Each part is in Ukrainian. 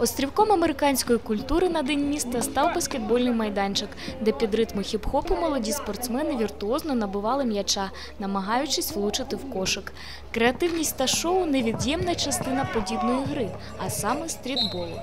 Острівком американської культури на день міста став баскетбольний майданчик, де під ритми хіп-хопу молоді спортсмени віртуозно набивали м'яча, намагаючись влучити в кошик. Креативність та шоу невід'ємна частина подібної гри, а саме стрітболу.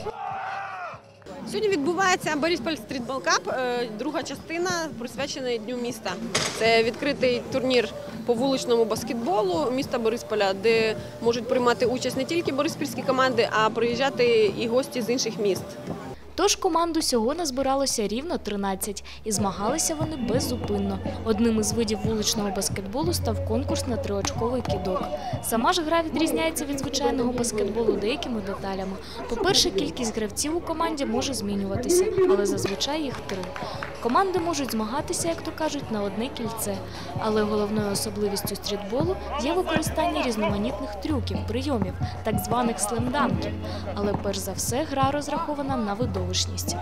Сьогодні відбувається Борисполь стрітбол кап, е, друга частина присвячена Дню міста. Це відкритий турнір по вуличному баскетболу міста Борисполя, де можуть приймати участь не тільки бориспільські команди, а приїжджати і гості з інших міст. Тож команд усього назбиралося рівно 13, і змагалися вони беззупинно. Одним із видів вуличного баскетболу став конкурс на триочковий кидок. Сама ж гра відрізняється від звичайного баскетболу деякими деталями. По-перше, кількість гравців у команді може змінюватися, але зазвичай їх три. Команди можуть змагатися, як то кажуть, на одне кільце. Але головною особливістю стрітболу є використання різноманітних трюків, прийомів, так званих слемданків. Але перш за все гра розрахована на видовищність.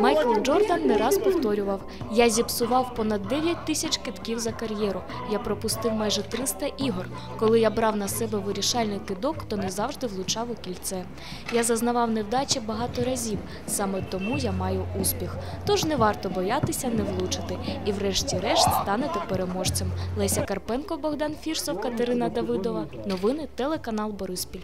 Майкл Джордан не раз повторював: я зіпсував понад 9 тисяч китків за кар'єру. Я пропустив майже 300 ігор. Коли я брав на себе вирішальний кидок, то не завжди влучав у кільце. Я зазнавав невдачі багато разів. Саме тому я маю успіх. Тож не варто боятися не влучити. І, врешті-решт, станете переможцем. Леся Карпенко, Богдан Фірсов, Катерина Давидова. Новини телеканал Бориспіль.